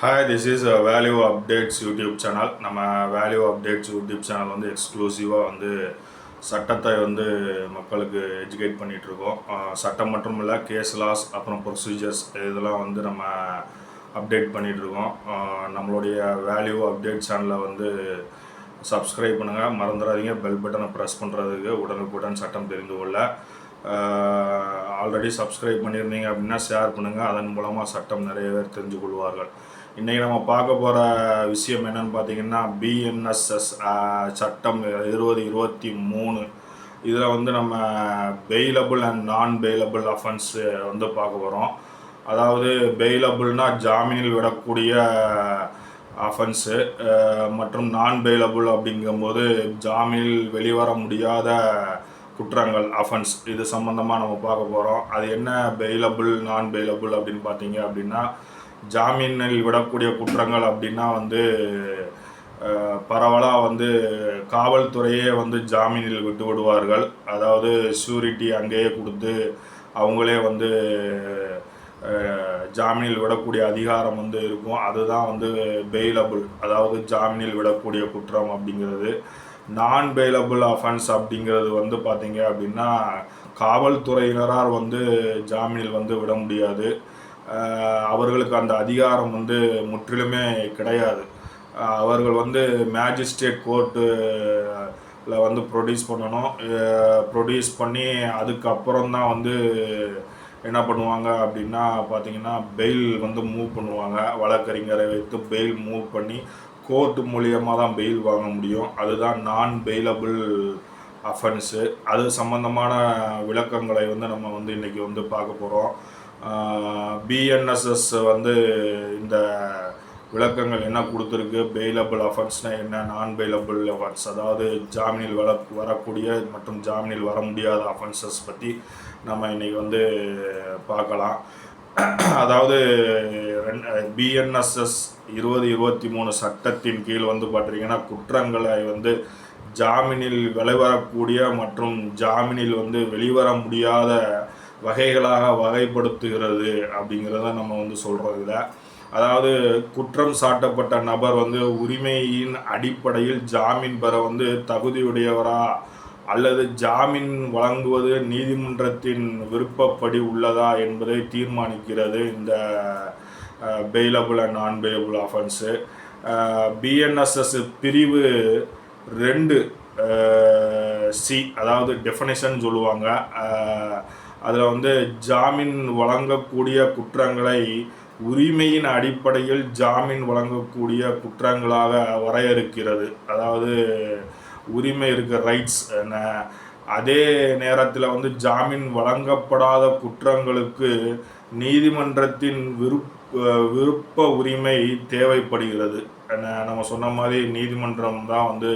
Hi this is Value Updates YouTube channel நம்ம value updates YouTube channel வந்து எக்ஸ்க்ளூசிவாக வந்து சட்டத்தை வந்து மக்களுக்கு எஜுகேட் பண்ணிகிட்டு இருக்கோம். சட்டம் மட்டும் இல்லை கேஸ் லாஸ் அப்புறம் ப்ரொசீஜர்ஸ் இதெல்லாம் வந்து நம்ம அப்டேட் பண்ணிகிட்ருக்கோம் நம்மளுடைய வேல்யூ அப்டேட் சேனலை வந்து சப்ஸ்கிரைப் பண்ணுங்கள் மறந்துடாதீங்க. பெல் பட்டனை ப்ரெஸ் பண்ணுறதுக்கு உடனுக்குடன் சட்டம் தெரிந்து கொள்ள. ஆல்ரெடி சப்ஸ்கிரைப் பண்ணியிருந்தீங்க அப்படின்னா ஷேர் பண்ணுங்கள் அதன் மூலமாக சட்டம் நிறைய பேர் தெரிஞ்சு கொள்வார்கள் இன்றைக்கி நம்ம பார்க்க போகிற விஷயம் என்னன்னு பார்த்தீங்கன்னா பிஎன்எஸ்எஸ் சட்டம் இருபது இருபத்தி மூணு. இதில் வந்து நம்ம bailable and non bailable offence வந்து பார்க்க போகிறோம் அதாவது பெயிலபிள்னால் ஜாமீனில் விடக்கூடிய அஃபென்ஸு மற்றும் நான் பெயிலபிள் அப்படிங்கும்போது ஜாமீனில் வெளிவர முடியாத குற்றங்கள் அஃபென்ஸ் இது சம்மந்தமாக நம்ம பார்க்க போகிறோம் அது என்ன பெயிலபிள் நான் பெயிலபிள் அப்படின்னு பார்த்தீங்க அப்படின்னா ஜாமீனில் விடக்கூடிய குற்றங்கள் அப்படின்னா வந்து பரவலாக வந்து காவல்துறையே வந்து ஜாமீனில் விட்டு விடுவார்கள். அதாவது ஷூரிட்டி அங்கேயே கொடுத்து அவங்களே வந்து ஜாமீனில் விடக்கூடிய அதிகாரம் வந்து இருக்கும். அதுதான் வந்து பெயிலபிள் அதாவது ஜாமீனில் விடக்கூடிய குற்றம் அப்படிங்கிறது. நான் பெயிலபிள் அஃபென்ஸ் அப்படிங்கிறது வந்து பார்த்தீங்க அப்படின்னா காவல்துறையினரால் வந்து ஜாமீனில் வந்து விட முடியாது. அவர்களுக்கு அந்த அதிகாரம் வந்து முற்றிலுமே கிடையாது. அவர்கள் வந்து மேஜிஸ்ட்ரேட் கோர்ட்டில் வந்து ப்ரொடியூஸ் பண்ணணும். ப்ரொடியூஸ் பண்ணி அதுக்கப்புறம் தான் வந்து என்ன பண்ணுவாங்க அப்படின்னா பார்த்தீங்கன்னா பெயில் வந்து மூவ் பண்ணுவாங்க. வழக்கறிஞரை வைத்து பெயில் மூவ் பண்ணி கோர்ட்டு மூலியமாக தான் பெயில் வாங்க முடியும். அதுதான் நான் பெயிலபிள் அஃபென்ஸு அது சம்மந்தமான விளக்கங்களை வந்து நம்ம வந்து இன்றைக்கி வந்து பார்க்க போகிறோம் பிஎன்எஸ்எஸ் வந்து இந்த விளக்கங்கள் என்ன கொடுத்துருக்கு? பெயிலபிள் அஃபென்ஸ்னால் என்ன? நான் பெயிலபிள் அஃபென்ஸ் அதாவது ஜாமீனில் வர வரக்கூடிய மற்றும் ஜாமீனில் வர முடியாத அஃபென்சஸ் பற்றி நம்ம இன்றைக்கி வந்து பார்க்கலாம். அதாவது பிஎன்எஸ்எஸ் இருபது இருபத்தி மூணு சட்டத்தின் கீழ் வந்து பார்த்தீங்கன்னா குற்றங்களை வந்து ஜாமீனில் வெளிவரக்கூடிய மற்றும் ஜாமீனில் வந்து வெளிவர முடியாத வகைகளாக வகைப்படுத்துகிறது அப்படிங்கிறத நம்ம வந்து சொல்கிறது இல்லை. அதாவது குற்றம் சாட்டப்பட்ட நபர் வந்து உரிமையின் அடிப்படையில் ஜாமீன் பெற வந்து தகுதியுடையவரா அல்லது ஜாமீன் வழங்குவது நீதிமன்றத்தின் விருப்பப்படி உள்ளதா என்பதை தீர்மானிக்கிறது இந்த bailable and non bailable offence BNSS பிரிவு ரெண்டு சி அதாவது டெஃபனேஷன் சொல்லுவாங்க. அதில் வந்து ஜாமீன் வழங்கக்கூடிய குற்றங்களை உரிமையின் அடிப்படையில் ஜாமீன் வழங்கக்கூடிய குற்றங்களாக வரையறுக்கிறது. அதாவது உரிமை இருக்க ரைட்ஸ் அதே நேரத்தில் வந்து ஜாமீன் வழங்கப்படாத குற்றங்களுக்கு நீதிமன்றத்தின் விருப்ப விருப்ப உரிமை தேவைப்படுகிறது. நம்ம சொன்ன மாதிரி நீதிமன்றம் தான் வந்து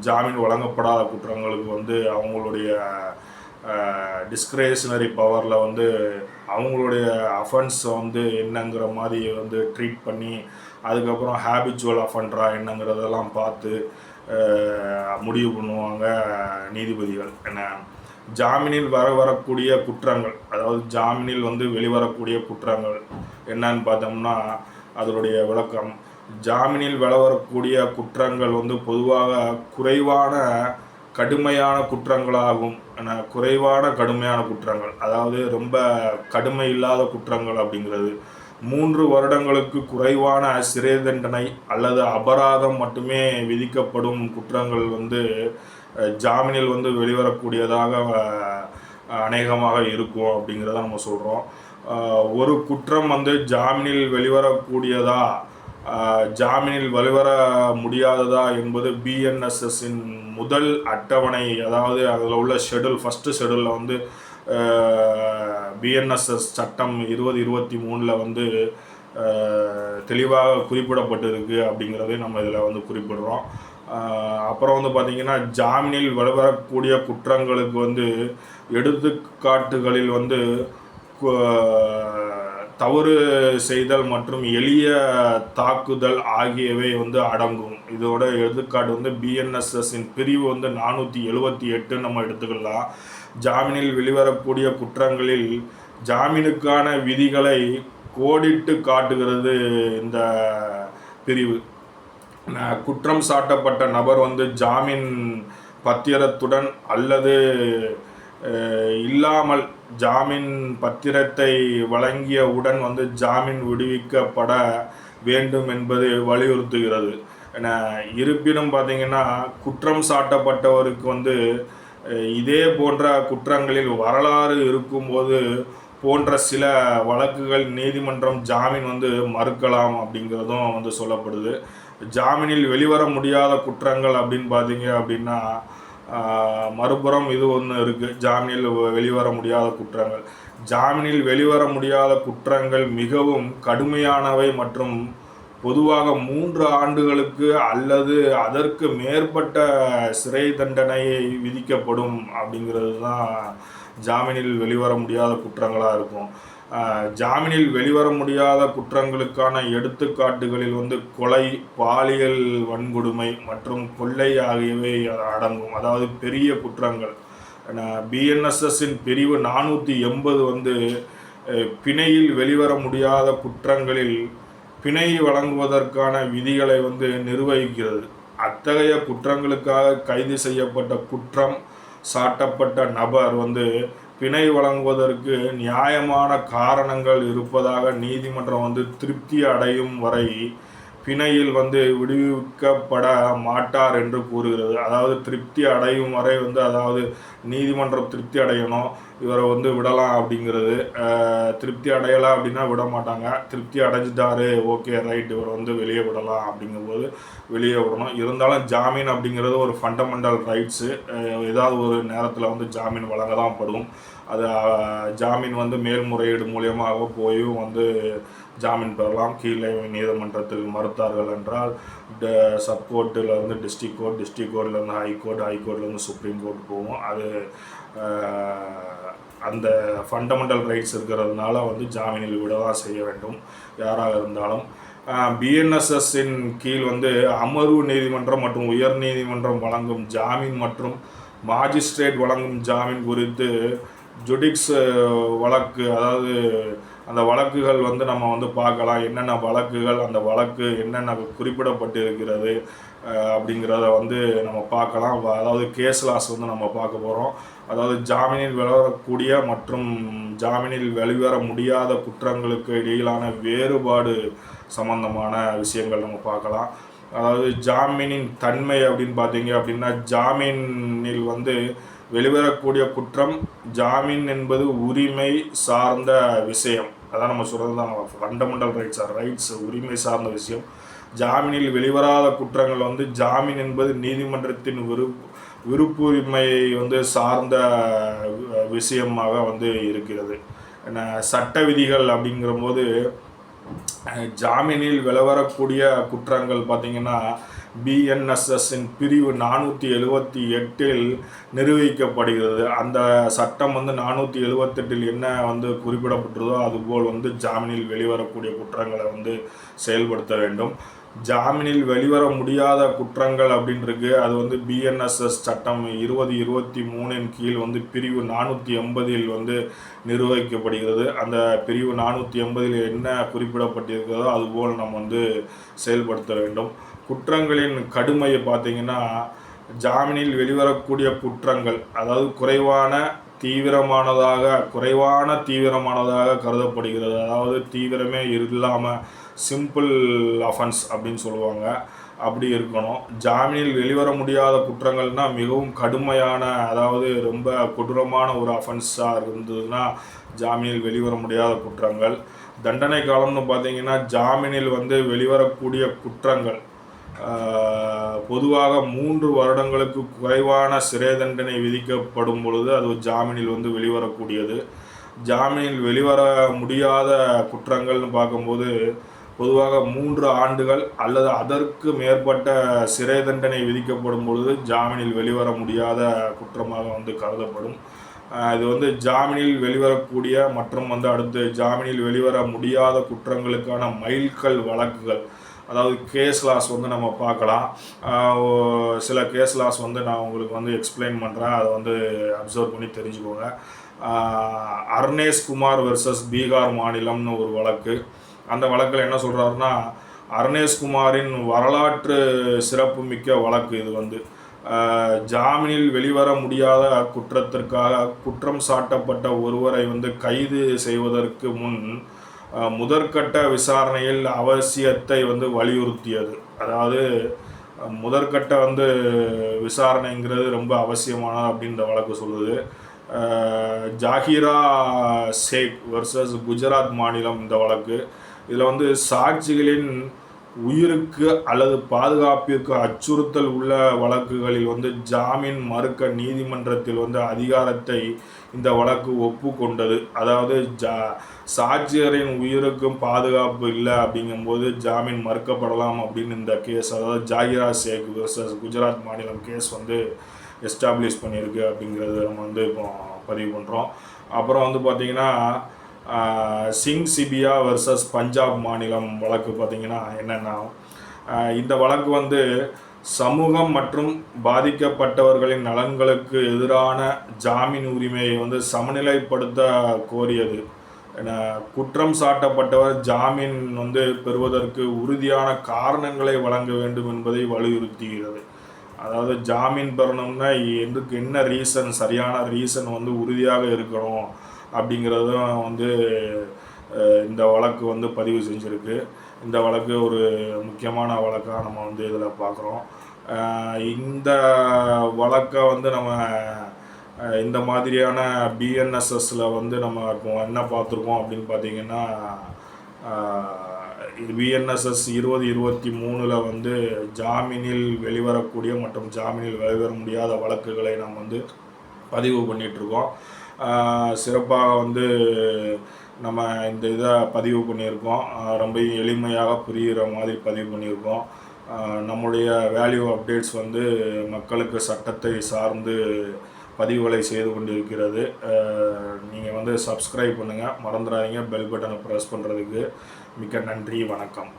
ஜாமீன் வழங்கப்படாத குற்றங்களுக்கு வந்து அவங்களுடைய டிஸ்கிரேஷனரி பவரில் வந்து அவங்களுடைய அஃபென்ஸை வந்து என்னங்கிற மாதிரி வந்து ட்ரீட் பண்ணி அதுக்கப்புறம் ஹேபிச்சுவல் அஃபென்ட்ரா என்னங்கிறதெல்லாம் பார்த்து முடிவு பண்ணுவாங்க நீதிபதிகள். என்ன ஜாமீனில் வர வரக்கூடிய குற்றங்கள் அதாவது ஜாமீனில் வந்து வெளிவரக்கூடிய குற்றங்கள் என்னன்னு பார்த்தோம்னா அதனுடைய விளக்கம். ஜாமீனில் வெளிவரக்கூடிய குற்றங்கள் வந்து பொதுவாக குறைவான கடுமையான குற்றங்களாகும். குறைவான கடுமையான குற்றங்கள். அதாவது ரொம்ப கடுமை இல்லாத குற்றங்கள் அப்படிங்கிறது. மூன்று வருடங்களுக்கு குறைவான சிறை தண்டனை அல்லது அபராதம் மட்டுமே விதிக்கப்படும் குற்றங்கள் வந்து ஜாமீனில் வந்து வெளிவரக்கூடியதாக அநேகமாக இருக்கும் அப்படிங்கிறத நம்ம சொல்கிறோம் ஒரு குற்றம் வந்து ஜாமீனில் வெளிவரக்கூடியதா? ஜாமீனில் வெளிவர முடியாததா என்பது பிஎன்எஸ்எஸ்ஸின் முதல் அட்டவணை. அதாவது அதில் உள்ள ஷெடியூல் ஃபஸ்ட்டு ஷெடியூலில் வந்து பிஎன்எஸ்எஸ் சட்டம் இருபது இருபத்தி மூணில் வந்து தெளிவாக குறிப்பிடப்பட்டிருக்கு அப்படிங்கிறதையும் நம்ம இதில் வந்து குறிப்பிடுறோம். அப்புறம் வந்து பார்த்திங்கன்னா ஜாமீனில் வெளிவரக்கூடிய குற்றங்களுக்கு வந்து எடுத்துக்காட்டுகளில் வந்து தவறு செய்தல் மற்றும் எளிய தாக்குதல் ஆகியவை வந்து அடங்கும். இதோட எடுத்துக்காட்டு வந்து பிஎன்எஸ்எஸ்ஸின் பிரிவு வந்து நானூற்றி எழுபத்தி எட்டு நம்ம எடுத்துக்கலாம். ஜாமீனில் வெளிவரக்கூடிய குற்றங்களில் ஜாமீனுக்கான விதிகளை கோடிட்டு காட்டுகிறது இந்த பிரிவு. குற்றம் சாட்டப்பட்ட நபர் வந்து ஜாமீன் பத்திரத்துடன் அல்லது இல்லாமல் ஜாமீன் பத்திரத்தை வழங்கியவுடன் வந்து ஜாமீன் விடுவிக்கப்பட வேண்டும் என்பது வலியுறுத்துகிறது. என இருப்பினும் பார்த்தீங்கன்னா குற்றம் சாட்டப்பட்டவருக்கு வந்து இதே போன்ற குற்றங்களில் வரலாறு இருக்கும்போது போன்ற சில வழக்குகள் நீதிமன்றம் ஜாமீன் வந்து மறுக்கலாம் அப்படிங்கிறதும் வந்து சொல்லப்படுது. ஜாமீனில் வெளிவர முடியாத குற்றங்கள் அப்படின்னு பார்த்தீங்க அப்படின்னா மறுபுறம் இது ஒன்று இருக்குது ஜாமீனில் வெளிவர முடியாத குற்றங்கள். ஜாமீனில் வெளிவர முடியாத குற்றங்கள் மிகவும் கடுமையானவை மற்றும் பொதுவாக மூன்று ஆண்டுகளுக்கு அல்லது அதற்கு மேற்பட்ட சிறை தண்டனையை விதிக்கப்படும் அப்படிங்கிறது தான் ஜாமீனில் வெளிவர முடியாத குற்றங்களாக இருக்கும். ஜாமீனில் வெளிவர முடியாத குற்றங்களுக்கான எடுத்துக்காட்டுகளில் வந்து கொலை பாலியல் வன்கொடுமை மற்றும் கொள்ளை ஆகியவை அடங்கும். அதாவது பெரிய குற்றங்கள். பிஎன்எஸ்எஸ்ஸின் பிரிவு நானூற்றி எண்பது வந்து பிணையில் வெளிவர முடியாத குற்றங்களில் பிணை வழங்குவதற்கான விதிகளை வந்து நிர்வகிக்கிறது. அத்தகைய குற்றங்களுக்காக கைது செய்யப்பட்ட குற்றம் சாட்டப்பட்ட நபர் வந்து பிணை வழங்குவதற்கு நியாயமான காரணங்கள் இருப்பதாக நீதிமன்றம் வந்து திருப்தி அடையும் வரை பிணையில் வந்து விடுவிக்கப்பட மாட்டார் என்று கூறுகிறது. அதாவது திருப்தி அடையும் வரை வந்து அதாவது நீதிமன்றம் திருப்தி அடையணும். இவரை வந்து விடலாம் அப்படிங்கிறது திருப்தி அடையலாம் அப்படின்னா விட மாட்டாங்க. திருப்தி அடைஞ்சிட்டாரு ஓகே ரைட் இவரை வந்து வெளியே விடலாம் அப்படிங்கும்போது வெளியே விடணும். இருந்தாலும் ஜாமீன் அப்படிங்கிறது ஒரு ஃபண்டமெண்டல் ரைட்ஸு ஏதாவது ஒரு நேரத்தில் வந்து ஜாமீன் வழங்க தான் படும். அது ஜாமீன் வந்து மேல்முறையீடு மூலியமாக போயும் வந்து ஜாமீன் பெறலாம். கீழே நீதிமன்றத்தில் மறுத்தார்கள் என்றால் சப்கோர்ட்டிலேருந்து டிஸ்ட்ரிக் கோர்ட் டிஸ்ட்ரிக் கோர்ட்லேருந்து ஹைகோர்ட் ஹைகோர்ட்லேருந்து சுப்ரீம் கோர்ட் போகும். அது அந்த ஃபண்டமெண்டல் ரைட்ஸ் இருக்கிறதுனால வந்து ஜாமீனில் விட தான் செய்ய வேண்டும் யாராக இருந்தாலும். பிஎன்எஸ்எஸ்ஸின் கீழ் வந்து அமர்வு நீதிமன்றம் மற்றும் உயர் நீதிமன்றம் வழங்கும் ஜாமீன் மற்றும் மாஜிஸ்ட்ரேட் வழங்கும் ஜாமீன் குறித்து ஜுடிக்ஸ் வழக்கு அதாவது அந்த வழக்குகள் வந்து நம்ம வந்து பார்க்கலாம். என்னென்ன வழக்குகள் அந்த வழக்கு என்னென்ன குறிப்பிடப்பட்டிருக்கிறது இருக்கிறது அப்படிங்கிறத வந்து நம்ம பார்க்கலாம். வ- அதாவது கேஸ் லாஸ் வந்து நம்ம பார்க்க போகிறோம் அதாவது ஜாமீனில் வெளிவரக்கூடிய மற்றும் ஜாமீனில் வெளிவர முடியாத குற்றங்களுக்கு இடையிலான வேறுபாடு சம்பந்தமான விஷயங்கள் நம்ம பார்க்கலாம். அதாவது ஜாமீனின் தன்மை அப்படின்னு பார்த்தீங்க அப்படின்னா ஜாமீனில் வந்து வெளிவரக்கூடிய குற்றம் ஜாமீன் என்பது உரிமை சார்ந்த விஷயம். அதான் நம்ம சொல்கிறது தான். ஃபண்டமெண்டல் ரைட்ஸ் ஆர் ரைட்ஸ் உரிமை சார்ந்த விஷயம். ஜாமீனில் வெளிவராத குற்றங்கள் வந்து ஜாமீன் என்பது நீதிமன்றத்தின் விரு விருப்புரிமையை வந்து சார்ந்த விஷயமாக வந்து இருக்கிறது. சட்ட விதிகள் அப்படிங்கிறபோது போது ஜாமீனில் விளவரக்கூடிய குற்றங்கள் பார்த்தீங்கன்னா பிஎன்எஸ்எஸ்ஸின் பிரிவு நானூற்றி எழுவத்தி எட்டில் நிர்வகிக்கப்படுகிறது. அந்த சட்டம் வந்து நானூற்றி எழுவத்தெட்டில் என்ன வந்து குறிப்பிடப்பட்டிருதோ அதுபோல் வந்து ஜாமீனில் வெளிவரக்கூடிய குற்றங்களை வந்து செயல்படுத்த வேண்டும். ஜாமீனில் வெளிவர முடியாத குற்றங்கள் அப்படின்னு அது வந்து பிஎன்எஸ்எஸ் சட்டம் இருபது இருபத்தி மூணின் கீழ் வந்து பிரிவு நானூற்றி எண்பதில் வந்து நிர்வகிக்கப்படுகிறது. அந்த பிரிவு நானூற்றி எண்பதில் என்ன குறிப்பிடப்பட்டிருக்கிறதோ அதுபோல் நம்ம வந்து செயல்படுத்த வேண்டும். குற்றங்களின் கடுமையை பார்த்தீங்கன்னா ஜாமீனில் வெளிவரக்கூடிய குற்றங்கள் அதாவது குறைவான தீவிரமானதாக குறைவான தீவிரமானதாக கருதப்படுகிறது. அதாவது தீவிரமே இல்லாமல் சிம்பிள் அஃபென்ஸ் அப்படின்னு சொல்லுவாங்க. அப்படி இருக்கணும். ஜாமீனில் வெளிவர முடியாத குற்றங்கள்னா மிகவும் கடுமையான அதாவது ரொம்ப கொடூரமான ஒரு அஃபென்ஸாக இருந்ததுன்னா ஜாமீனில் வெளிவர முடியாத குற்றங்கள். தண்டனை காலம்னு பார்த்தீங்கன்னா ஜாமீனில் வந்து வெளிவரக்கூடிய குற்றங்கள். பொதுவாக மூன்று வருடங்களுக்கு குறைவான சிறை தண்டனை விதிக்கப்படும் பொழுது அது ஜாமீனில் வந்து வெளிவரக்கூடியது. ஜாமீனில் வெளிவர முடியாத குற்றங்கள்னு பார்க்கும்போது பொதுவாக மூன்று ஆண்டுகள் அல்லது அதற்கு மேற்பட்ட சிறை தண்டனை விதிக்கப்படும் பொழுது ஜாமீனில் வெளிவர முடியாத குற்றமாக வந்து கருதப்படும். இது வந்து ஜாமீனில் வெளிவரக்கூடிய மற்றும் வந்து அடுத்து ஜாமீனில் வெளிவர முடியாத குற்றங்களுக்கான மைல்கல் வழக்குகள் அதாவது கேஸ் லாஸ் வந்து நம்ம பார்க்கலாம். சில கேஸ் லாஸ் வந்து நான் உங்களுக்கு வந்து எக்ஸ்பிளைன் பண்ணுறேன் அதை வந்து அப்சர்வ் பண்ணி தெரிஞ்சுக்கோங்க. அர்னேஷ் குமார் வெர்சஸ் பீகார் மாநிலம்னு ஒரு வழக்கு. அந்த வழக்கில் என்ன சொல்கிறாருன்னா அருணேஷ்குமாரின் வரலாற்று வரலாற்று சிறப்புமிக்க வழக்கு இது வந்து. ஜாமீனில் வெளிவர முடியாத குற்றத்திற்காக குற்றம் சாட்டப்பட்ட ஒருவரை வந்து கைது செய்வதற்கு முன் முதற்கட்ட விசாரணையில் அவசியத்தை வந்து வலியுறுத்தியது. அதாவது முதற்கட்ட வந்து விசாரணைங்கிறது ரொம்ப அவசியமானது அப்படின்ற வழக்கு சொல்லுது. ஜாகிரா ஷேக் வர்சஸ் குஜராத் மாநிலம் இந்த வழக்கு. இதில் வந்து சாட்சிகளின் உயிருக்கு அல்லது பாதுகாப்பிற்கு அச்சுறுத்தல் உள்ள வழக்குகளில் வந்து ஜாமீன் மறுக்க நீதிமன்றத்தில் வந்து அதிகாரத்தை இந்த வழக்கு ஒப்புக்கொண்டது. அதாவது ஜா சாட்சியரின் உயிருக்கும் பாதுகாப்பு இல்லை அப்படிங்கும்போது ஜாமீன் மறுக்கப்படலாம் அப்படின்னு இந்த கேஸ் அதாவது ஜாகிரா ஷேக் வர்சஸ் குஜராத் மாநிலம் கேஸ் வந்து எஸ்டாப்ளிஷ் பண்ணியிருக்கு அப்படிங்கிறது நம்ம வந்து இப்போ பதிவு பண்ணுறோம் அப்புறம் வந்து பார்த்திங்கன்னா சிங் சிபியா வர்சஸ் பஞ்சாப் மாநிலம் வழக்கு பார்த்திங்கன்னா என்னென்னா இந்த வழக்கு வந்து சமூகம் மற்றும் பாதிக்கப்பட்டவர்களின் நலன்களுக்கு எதிரான ஜாமீன் உரிமையை வந்து சமநிலைப்படுத்த கோரியது. குற்றம் சாட்டப்பட்டவர் ஜாமீன் வந்து பெறுவதற்கு உறுதியான காரணங்களை வழங்க வேண்டும் என்பதை வலியுறுத்துகிறது. அதாவது ஜாமீன் பெறணும்னா எதுக்கு என்ன ரீசன் சரியான ரீசன் வந்து உறுதியாக இருக்கணும். அப்படிங்கிறதும் வந்து இந்த வழக்கு வந்து பதிவு செஞ்சுருக்கு. இந்த வழக்கு ஒரு முக்கியமான வழக்காக நம்ம வந்து இதில் பார்க்குறோம் இந்த வழக்கை வந்து நம்ம இந்த மாதிரியான பிஎன்எஸ்எஸில் வந்து நம்ம இப்போ என்ன பார்த்துருக்கோம் அப்படின்னு பார்த்தீங்கன்னா பிஎன்எஸ்எஸ் இருபது இருபத்தி மூணில் வந்து ஜாமீனில் வெளிவரக்கூடிய மற்றும் ஜாமீனில் வெளிவர முடியாத வழக்குகளை நாம் வந்து பதிவு பண்ணிகிட்ருக்கோம் சிறப்பாக வந்து நம்ம இந்த இதை பதிவு பண்ணியிருக்கோம். ரொம்ப எளிமையாக புரிகிற மாதிரி பதிவு பண்ணியிருக்கோம். நம்முடைய வேல்யூ அப்டேட்ஸ் வந்து மக்களுக்கு சட்டத்தை சார்ந்து பதிவுகளை செய்து கொண்டிருக்கிறது. நீங்கள் வந்து சப்ஸ்கிரைப் பண்ணுங்கள் மறந்துடாதீங்க. பெல் பட்டனை ப்ரெஸ் பண்ணுறதுக்கு மிக்க நன்றி. வணக்கம்.